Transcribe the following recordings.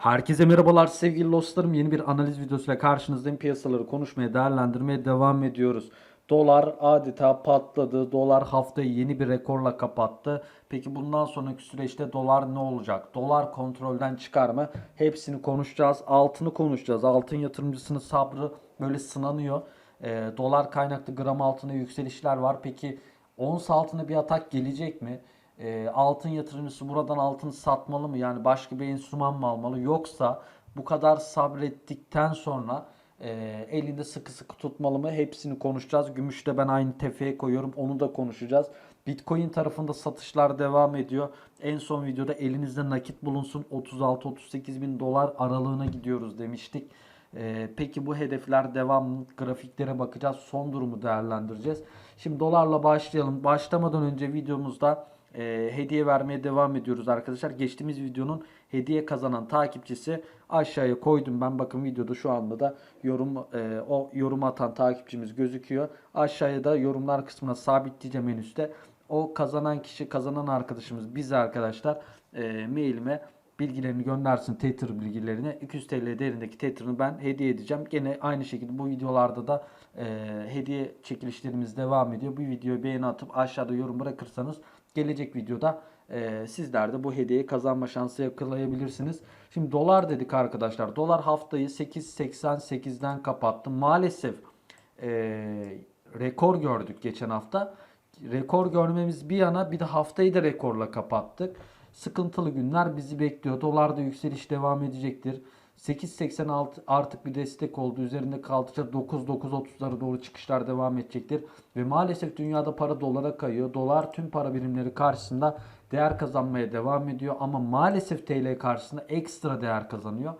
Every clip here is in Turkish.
Herkese merhabalar sevgili dostlarım. Yeni bir analiz videosuyla karşınızdayım. Piyasaları konuşmaya, değerlendirmeye devam ediyoruz. Dolar adeta patladı. Dolar haftayı yeni bir rekorla kapattı. Peki bundan sonraki süreçte dolar ne olacak? Dolar kontrolden çıkar mı? Hepsini konuşacağız. Altını konuşacağız. Altın yatırımcısının sabrı böyle sınanıyor. Ee, dolar kaynaklı gram altına yükselişler var. Peki ons altına bir atak gelecek mi? E, altın yatırımcısı buradan altın satmalı mı? Yani başka bir enstrüman mı almalı? Yoksa bu kadar sabrettikten sonra e, elinde sıkı sıkı tutmalı mı? Hepsini konuşacağız. Gümüşte ben aynı tefeye koyuyorum. Onu da konuşacağız. Bitcoin tarafında satışlar devam ediyor. En son videoda elinizde nakit bulunsun 36-38 bin dolar aralığına gidiyoruz demiştik. Ee, peki bu hedefler devam grafiklere bakacağız. Son durumu değerlendireceğiz. Şimdi dolarla başlayalım. Başlamadan önce videomuzda e, hediye vermeye devam ediyoruz arkadaşlar. Geçtiğimiz videonun hediye kazanan takipçisi aşağıya koydum ben. Bakın videoda şu anda da yorum e, o yorum atan takipçimiz gözüküyor. Aşağıya da yorumlar kısmına sabitleyeceğim en üstte. O kazanan kişi, kazanan arkadaşımız bize arkadaşlar e, mailime bilgilerini göndersin Tether bilgilerini 200 TL değerindeki Tether'ını ben hediye edeceğim. Gene aynı şekilde bu videolarda da e, hediye çekilişlerimiz devam ediyor. Bu videoyu beğeni atıp aşağıda yorum bırakırsanız gelecek videoda e, sizler de bu hediyeyi kazanma şansı yakalayabilirsiniz. Şimdi dolar dedik arkadaşlar. Dolar haftayı 8.88'den kapattı. Maalesef e, rekor gördük geçen hafta. Rekor görmemiz bir yana bir de haftayı da rekorla kapattık. Sıkıntılı günler bizi bekliyor. Dolarda yükseliş devam edecektir. 8.86 artık bir destek oldu. Üzerinde kaldıkça 9-9.30'lara doğru çıkışlar devam edecektir. Ve maalesef dünyada para dolara kayıyor. Dolar tüm para birimleri karşısında değer kazanmaya devam ediyor. Ama maalesef TL karşısında ekstra değer kazanıyor.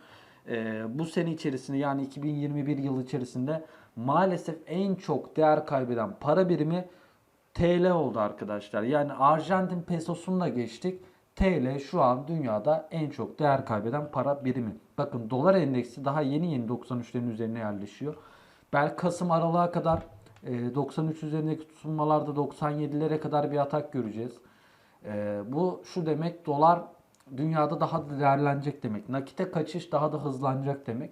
Ee, bu sene içerisinde yani 2021 yılı içerisinde maalesef en çok değer kaybeden para birimi TL oldu arkadaşlar. Yani Arjantin pesosunu da geçtik. TL şu an dünyada en çok değer kaybeden para birimi. Bakın dolar endeksi daha yeni yeni 93'lerin üzerine yerleşiyor. Belki Kasım aralığa kadar e, 93 üzerindeki tutunmalarda 97'lere kadar bir atak göreceğiz. E, bu şu demek dolar dünyada daha da değerlenecek demek. Nakite kaçış daha da hızlanacak demek.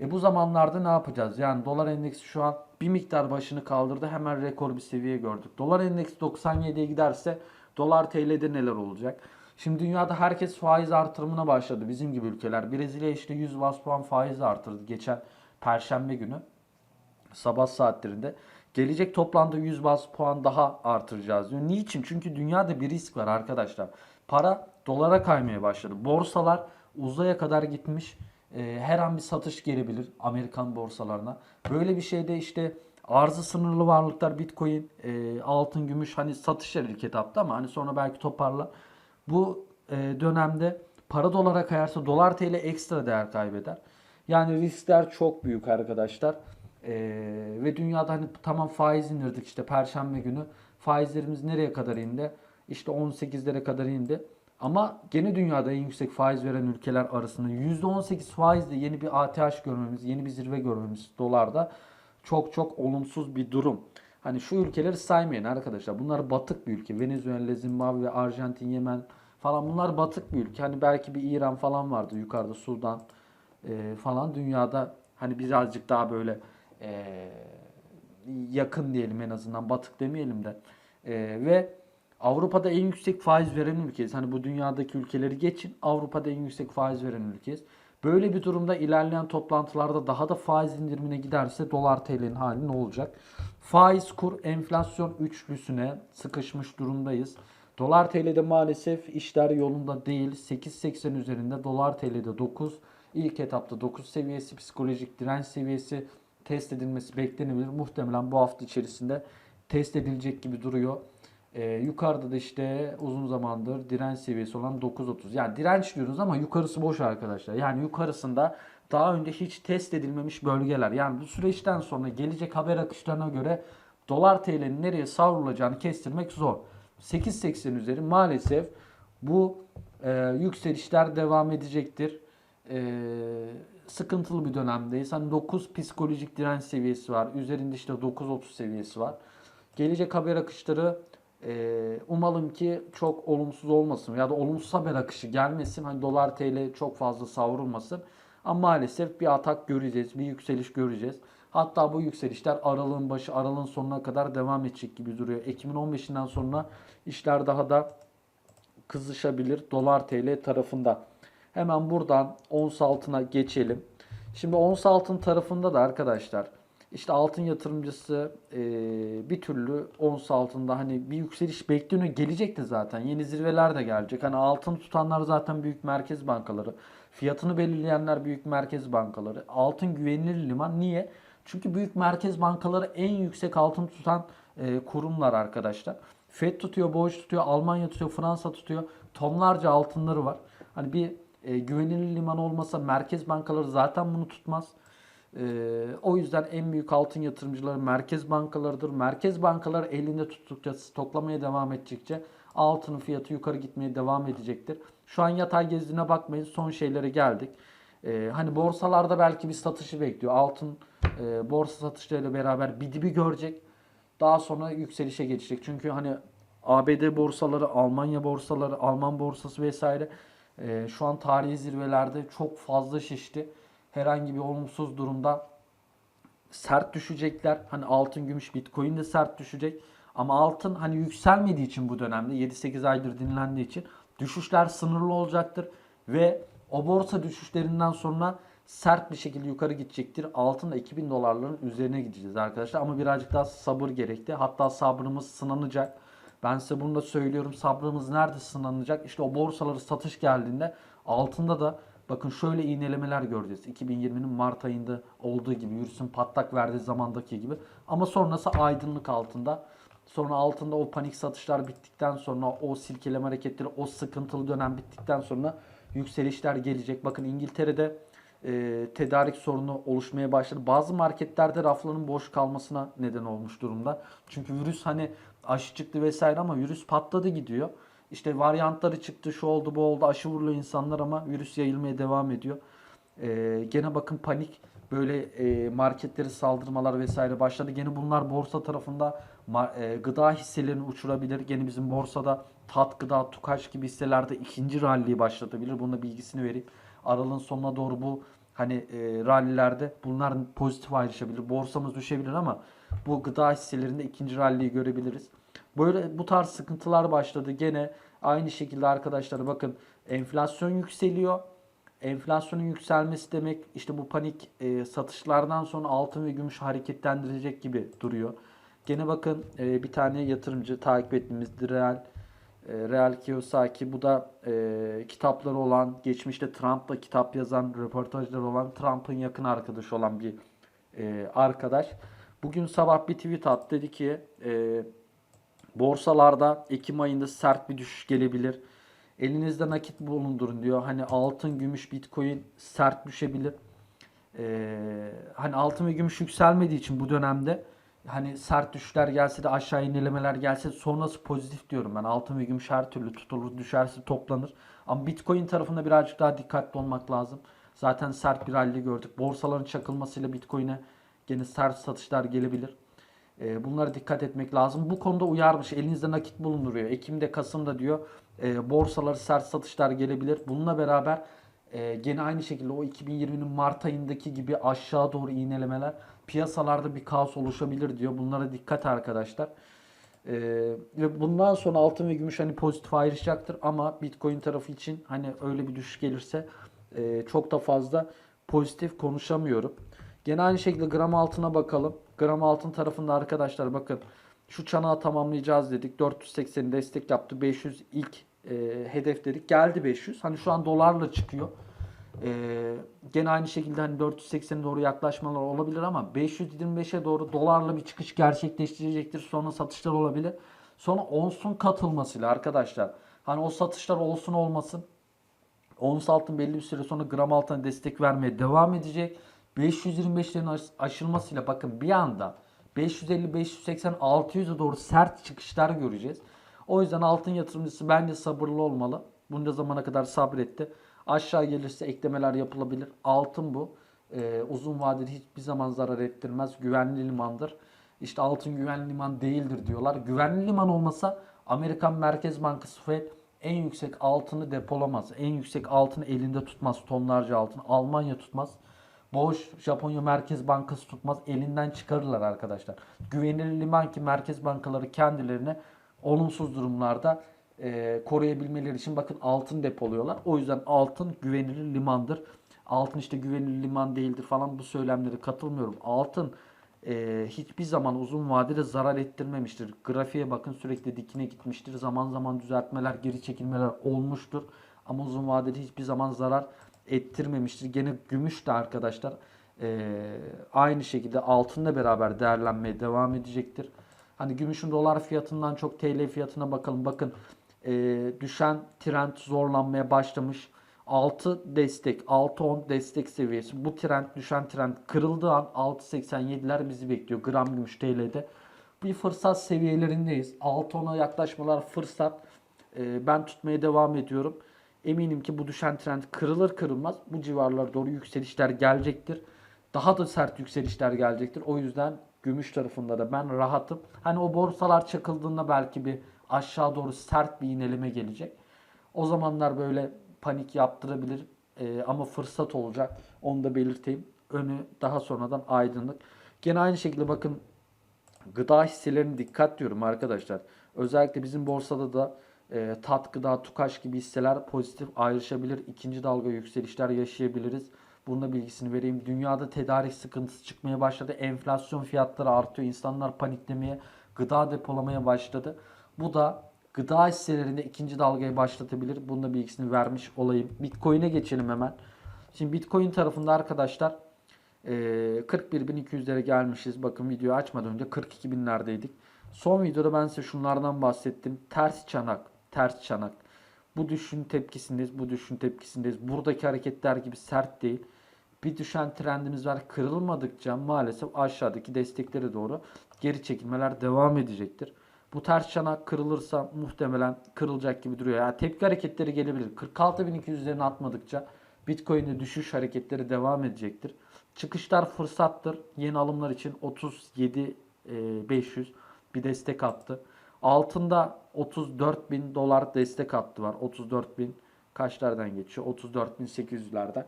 E bu zamanlarda ne yapacağız? Yani dolar endeksi şu an bir miktar başını kaldırdı. Hemen rekor bir seviye gördük. Dolar endeksi 97'ye giderse dolar TL'de neler olacak? Şimdi dünyada herkes faiz artırımına başladı. Bizim gibi ülkeler. Brezilya işte 100 bas puan faiz artırdı geçen perşembe günü. Sabah saatlerinde. Gelecek toplamda 100 bas puan daha artıracağız diyor. Niçin? Çünkü dünyada bir risk var arkadaşlar. Para dolara kaymaya başladı. Borsalar uzaya kadar gitmiş. Ee, her an bir satış gelebilir Amerikan borsalarına. Böyle bir şeyde işte arzı sınırlı varlıklar Bitcoin, e, altın, gümüş hani satışlar ilk etapta ama hani sonra belki toparlar. Bu e, dönemde para dolara kayarsa dolar TL ekstra değer kaybeder. Yani riskler çok büyük arkadaşlar. E, ve dünyada hani tamam faiz indirdik işte perşembe günü. Faizlerimiz nereye kadar indi? İşte 18'lere kadar indi. Ama gene dünyada en yüksek faiz veren ülkeler arasında %18 faizle yeni bir ATH görmemiz, yeni bir zirve görmemiz dolarda çok çok olumsuz bir durum. Hani şu ülkeleri saymayın arkadaşlar. Bunlar batık bir ülke. Venezuela, Zimbabwe, Arjantin, Yemen falan bunlar batık bir ülke. Hani belki bir İran falan vardı yukarıda Sudan e, falan dünyada hani birazcık daha böyle e, yakın diyelim en azından batık demeyelim de. E, ve Avrupa'da en yüksek faiz veren ülkeyiz. Hani bu dünyadaki ülkeleri geçin. Avrupa'da en yüksek faiz veren ülkeyiz. Böyle bir durumda ilerleyen toplantılarda daha da faiz indirimine giderse dolar TL'nin hali ne olacak? Faiz kur enflasyon üçlüsüne sıkışmış durumdayız. Dolar TL'de maalesef işler yolunda değil. 8.80 üzerinde dolar TL'de 9. İlk etapta 9 seviyesi psikolojik direnç seviyesi test edilmesi beklenebilir. Muhtemelen bu hafta içerisinde test edilecek gibi duruyor. Ee, yukarıda da işte uzun zamandır direnç seviyesi olan 9.30. Yani direnç diyoruz ama yukarısı boş arkadaşlar. Yani yukarısında daha önce hiç test edilmemiş bölgeler. Yani bu süreçten sonra gelecek haber akışlarına göre dolar TL'nin nereye savrulacağını kestirmek zor. 8.80 üzeri maalesef bu e, yükselişler devam edecektir. E, sıkıntılı bir dönemdeyiz. Hani 9 psikolojik direnç seviyesi var. Üzerinde işte 9.30 seviyesi var. Gelecek haber akışları Ee, umalım ki çok olumsuz olmasın ya da olumsuz haber akışı gelmesin. Hani dolar TL çok fazla savrulmasın. Ama maalesef bir atak göreceğiz, bir yükseliş göreceğiz. Hatta bu yükselişler aralığın başı, aralığın sonuna kadar devam edecek gibi duruyor. Ekim'in 15'inden sonra işler daha da kızışabilir dolar TL tarafında. Hemen buradan ons altına geçelim. Şimdi ons altın tarafında da arkadaşlar işte altın yatırımcısı e, bir türlü ons altında hani bir yükseliş bekleniyor. Gelecek de zaten. Yeni zirveler de gelecek. Hani altın tutanlar zaten büyük merkez bankaları. Fiyatını belirleyenler büyük merkez bankaları. Altın güvenilir liman. Niye? Çünkü büyük merkez bankaları en yüksek altın tutan e, kurumlar arkadaşlar. Fed tutuyor, Boğaç tutuyor, Almanya tutuyor, Fransa tutuyor. Tonlarca altınları var. Hani bir e, güvenilir liman olmasa merkez bankaları zaten bunu tutmaz. Ee, o yüzden en büyük altın yatırımcıları merkez bankalarıdır. Merkez bankaları elinde tuttukça, stoklamaya devam edecekçe altının fiyatı yukarı gitmeye devam edecektir. Şu an yatay gezdiğine bakmayın. Son şeylere geldik. Ee, hani borsalarda belki bir satışı bekliyor. Altın e, borsa satışlarıyla beraber bir dibi görecek. Daha sonra yükselişe geçecek. Çünkü hani ABD borsaları, Almanya borsaları, Alman borsası vesaire e, şu an tarihi zirvelerde çok fazla şişti herhangi bir olumsuz durumda sert düşecekler. Hani altın, gümüş, bitcoin de sert düşecek. Ama altın hani yükselmediği için bu dönemde 7-8 aydır dinlendiği için düşüşler sınırlı olacaktır. Ve o borsa düşüşlerinden sonra sert bir şekilde yukarı gidecektir. Altın da 2000 dolarların üzerine gideceğiz arkadaşlar. Ama birazcık daha sabır gerekti. Hatta sabrımız sınanacak. Ben size bunu da söylüyorum. Sabrımız nerede sınanacak? İşte o borsaları satış geldiğinde altında da Bakın şöyle iğnelemeler göreceğiz. 2020'nin Mart ayında olduğu gibi yürüsün patlak verdiği zamandaki gibi. Ama sonrası aydınlık altında. Sonra altında o panik satışlar bittikten sonra o silkeleme hareketleri, o sıkıntılı dönem bittikten sonra yükselişler gelecek. Bakın İngiltere'de e, tedarik sorunu oluşmaya başladı. Bazı marketlerde rafların boş kalmasına neden olmuş durumda. Çünkü virüs hani aşı çıktı vesaire ama virüs patladı gidiyor. İşte varyantları çıktı, şu oldu, bu oldu, aşı vuruluyor insanlar ama virüs yayılmaya devam ediyor. Ee, gene bakın panik böyle e, marketleri saldırmalar vesaire başladı. Gene bunlar borsa tarafında e, gıda hisselerini uçurabilir. Gene bizim borsada tat gıda, tukaş gibi hisselerde ikinci ralliyi başlatabilir. Bunun da bilgisini vereyim. Aralığın sonuna doğru bu hani e, rallilerde bunlar pozitif ayrışabilir. Borsamız düşebilir ama bu gıda hisselerinde ikinci ralliyi görebiliriz. Böyle bu tarz sıkıntılar başladı. Gene aynı şekilde arkadaşlar bakın enflasyon yükseliyor. Enflasyonun yükselmesi demek işte bu panik e, satışlardan sonra altın ve gümüş hareketlendirecek gibi duruyor. Gene bakın e, bir tane yatırımcı takip ettiğimiz Real e, Real Kiyosaki bu da e, kitapları olan geçmişte Trump'la kitap yazan röportajları olan Trump'ın yakın arkadaşı olan bir e, arkadaş. Bugün sabah bir tweet attı dedi ki e, Borsalarda Ekim ayında sert bir düşüş gelebilir. Elinizde nakit bulundurun diyor. Hani altın, gümüş, bitcoin sert düşebilir. Ee, hani altın ve gümüş yükselmediği için bu dönemde hani sert düşüşler gelse de aşağı inlemeler gelse de sonrası pozitif diyorum ben. Altın ve gümüş her türlü tutulur, düşerse toplanır. Ama bitcoin tarafında birazcık daha dikkatli olmak lazım. Zaten sert bir halde gördük. Borsaların çakılmasıyla bitcoin'e gene sert satışlar gelebilir. E, bunlara dikkat etmek lazım. Bu konuda uyarmış. Elinizde nakit bulunduruyor. Ekim'de, Kasım'da diyor e, borsaları sert satışlar gelebilir. Bununla beraber e, gene aynı şekilde o 2020'nin Mart ayındaki gibi aşağı doğru iğnelemeler piyasalarda bir kaos oluşabilir diyor. Bunlara dikkat arkadaşlar. Ee, ve bundan sonra altın ve gümüş hani pozitif ayrışacaktır ama Bitcoin tarafı için hani öyle bir düşüş gelirse e, çok da fazla pozitif konuşamıyorum. Gene aynı şekilde gram altına bakalım. Gram altın tarafında arkadaşlar bakın şu çanağı tamamlayacağız dedik. 480 destek yaptı. 500 ilk e, hedef dedik. Geldi 500. Hani şu an dolarla çıkıyor. E, gene aynı şekilde hani 480'e doğru yaklaşmalar olabilir ama 525'e doğru dolarla bir çıkış gerçekleştirecektir. Sonra satışlar olabilir. Sonra onsun katılmasıyla arkadaşlar hani o satışlar olsun olmasın ons altın belli bir süre sonra gram altına destek vermeye devam edecek. 525'lerin aşılmasıyla bakın bir anda 550, 580, 600'e doğru sert çıkışlar göreceğiz. O yüzden altın yatırımcısı bence sabırlı olmalı. Bunca zamana kadar sabretti. Aşağı gelirse eklemeler yapılabilir. Altın bu. Ee, uzun vadeli hiçbir zaman zarar ettirmez. Güvenli limandır. İşte altın güvenli liman değildir diyorlar. Güvenli liman olmasa Amerikan Merkez Bankası Fed en yüksek altını depolamaz. En yüksek altını elinde tutmaz. Tonlarca altın. Almanya tutmaz. Boş Japonya Merkez Bankası tutmaz. Elinden çıkarırlar arkadaşlar. Güvenilir liman ki merkez bankaları kendilerine olumsuz durumlarda e, koruyabilmeleri için bakın altın depoluyorlar. O yüzden altın güvenilir limandır. Altın işte güvenilir liman değildir falan bu söylemlere katılmıyorum. Altın e, hiçbir zaman uzun vadede zarar ettirmemiştir. Grafiğe bakın sürekli dikine gitmiştir. Zaman zaman düzeltmeler, geri çekilmeler olmuştur. Ama uzun vadede hiçbir zaman zarar ettirmemiştir. Gene gümüş de arkadaşlar e, aynı şekilde altınla beraber değerlenmeye devam edecektir. Hani gümüşün dolar fiyatından çok TL fiyatına bakalım. Bakın e, düşen trend zorlanmaya başlamış. 6 destek, 6-10 destek seviyesi. Bu trend, düşen trend kırıldığı an 6.87'ler bizi bekliyor. Gram gümüş TL'de. Bir fırsat seviyelerindeyiz. 6-10'a yaklaşmalar fırsat. E, ben tutmaya devam ediyorum. Eminim ki bu düşen trend kırılır kırılmaz bu civarlara doğru yükselişler gelecektir. Daha da sert yükselişler gelecektir. O yüzden gümüş tarafında da ben rahatım. Hani o borsalar çakıldığında belki bir aşağı doğru sert bir ineleme gelecek. O zamanlar böyle panik yaptırabilir Ee, ama fırsat olacak. Onu da belirteyim. Önü daha sonradan aydınlık. Gene aynı şekilde bakın gıda hisselerine dikkat diyorum arkadaşlar. Özellikle bizim borsada da e, tat gıda, tukaş gibi hisseler pozitif ayrışabilir. İkinci dalga yükselişler yaşayabiliriz. Bunun da bilgisini vereyim. Dünyada tedarik sıkıntısı çıkmaya başladı. Enflasyon fiyatları artıyor. İnsanlar paniklemeye, gıda depolamaya başladı. Bu da gıda hisselerinde ikinci dalgayı başlatabilir. Bunun da bilgisini vermiş olayım. Bitcoin'e geçelim hemen. Şimdi Bitcoin tarafında arkadaşlar e, 41.200'lere gelmişiz. Bakın videoyu açmadan önce 42.000'lerdeydik. Son videoda ben size şunlardan bahsettim. Ters çanak, ters çanak. Bu düşün tepkisindeyiz, bu düşün tepkisindeyiz. Buradaki hareketler gibi sert değil. Bir düşen trendimiz var. Kırılmadıkça maalesef aşağıdaki desteklere doğru geri çekilmeler devam edecektir. Bu ters çanak kırılırsa muhtemelen kırılacak gibi duruyor. Yani tepki hareketleri gelebilir. 46.200 üzerine atmadıkça Bitcoin'de düşüş hareketleri devam edecektir. Çıkışlar fırsattır. Yeni alımlar için 37.500 bir destek attı. Altında 34 bin dolar destek hattı var. 34 bin kaçlardan geçiyor? 34 bin 800'lerden.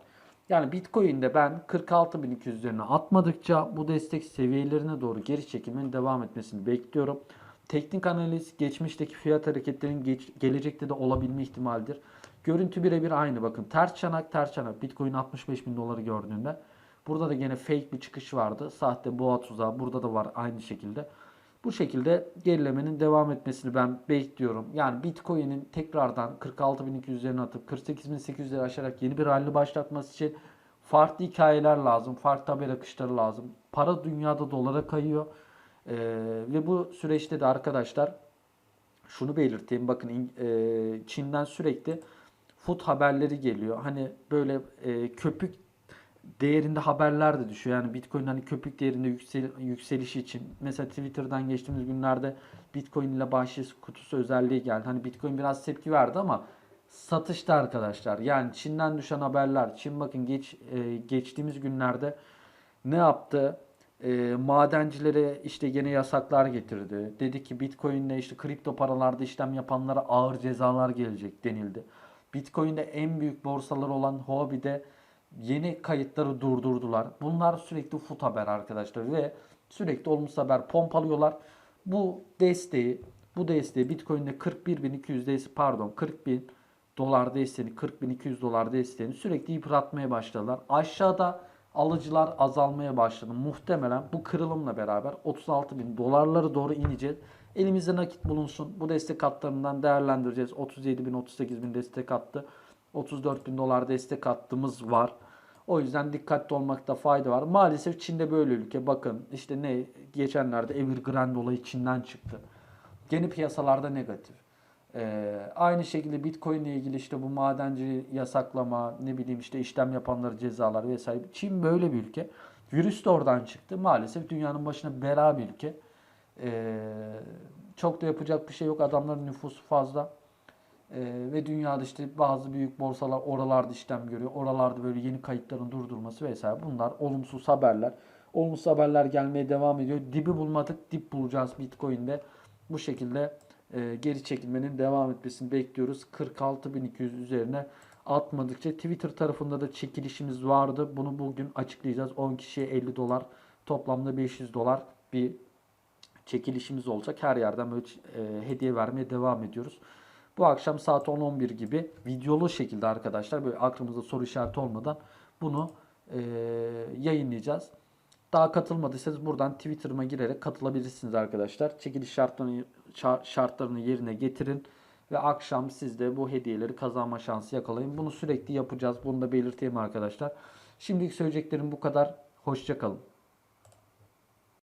Yani Bitcoin'de ben 46 bin 200 üzerine atmadıkça bu destek seviyelerine doğru geri çekilmenin devam etmesini bekliyorum. Teknik analiz geçmişteki fiyat hareketlerinin geç, gelecekte de olabilme ihtimalidir. Görüntü birebir aynı bakın. Ters çanak ters çanak. Bitcoin 65 bin doları gördüğünde. Burada da gene fake bir çıkış vardı. Sahte boğa tuzağı burada da var aynı şekilde. Bu şekilde gerilemenin devam etmesini ben bekliyorum. Yani Bitcoin'in tekrardan 46.200 üzerine atıp 48.800'leri aşarak yeni bir rally başlatması için farklı hikayeler lazım. Farklı haber akışları lazım. Para dünyada dolara kayıyor. Ee, ve bu süreçte de arkadaşlar şunu belirteyim. Bakın e, Çin'den sürekli food haberleri geliyor. Hani böyle e, köpük değerinde haberler de düşüyor. Yani Bitcoin hani köpük değerinde yüksel, yükselişi için. Mesela Twitter'dan geçtiğimiz günlerde Bitcoin ile bahşiş kutusu özelliği geldi. Hani Bitcoin biraz tepki verdi ama satışta arkadaşlar. Yani Çin'den düşen haberler. Çin bakın geç e, geçtiğimiz günlerde ne yaptı? E, madencilere işte yine yasaklar getirdi. Dedi ki Bitcoin ile işte kripto paralarda işlem yapanlara ağır cezalar gelecek denildi. Bitcoin'de en büyük borsalar olan Huobi'de yeni kayıtları durdurdular. Bunlar sürekli fut haber arkadaşlar ve sürekli olumsuz haber pompalıyorlar. Bu desteği bu desteği Bitcoin'de 41.200 desteği pardon 40.000 dolar desteğini 40.200 dolar desteğini sürekli yıpratmaya başladılar. Aşağıda alıcılar azalmaya başladı. Muhtemelen bu kırılımla beraber 36.000 dolarları doğru ineceğiz. Elimizde nakit bulunsun. Bu destek hatlarından değerlendireceğiz. 37.000 38.000 destek attı. 34 bin dolar destek hattımız var. O yüzden dikkatli olmakta fayda var. Maalesef Çin'de böyle ülke. Bakın işte ne geçenlerde Evergrande olayı Çin'den çıktı. Yeni piyasalarda negatif. Ee, aynı şekilde Bitcoin ile ilgili işte bu madenci yasaklama, ne bileyim işte işlem yapanları cezalar vesaire. Çin böyle bir ülke. Virüs de oradan çıktı. Maalesef dünyanın başına bela bir ülke. Ee, çok da yapacak bir şey yok. Adamların nüfusu fazla. Ee, ve dünyada işte bazı büyük borsalar oralarda işlem görüyor. Oralarda böyle yeni kayıtların durdurması vesaire. Bunlar olumsuz haberler. Olumsuz haberler gelmeye devam ediyor. Dibi bulmadık, dip bulacağız Bitcoin'de. Bu şekilde e, geri çekilmenin devam etmesini bekliyoruz. 46.200 üzerine atmadıkça Twitter tarafında da çekilişimiz vardı. Bunu bugün açıklayacağız. 10 kişiye 50 dolar toplamda 500 dolar bir çekilişimiz olacak. Her yerden böyle e, hediye vermeye devam ediyoruz. Bu akşam saat 10-11 gibi videolu şekilde arkadaşlar böyle aklımızda soru işareti olmadan bunu e, yayınlayacağız. Daha katılmadıysanız buradan Twitter'ıma girerek katılabilirsiniz arkadaşlar. Çekiliş şartlarını şar- şartlarını yerine getirin ve akşam siz de bu hediyeleri kazanma şansı yakalayın. Bunu sürekli yapacağız. Bunu da belirteyim arkadaşlar. Şimdilik söyleyeceklerim bu kadar. Hoşçakalın.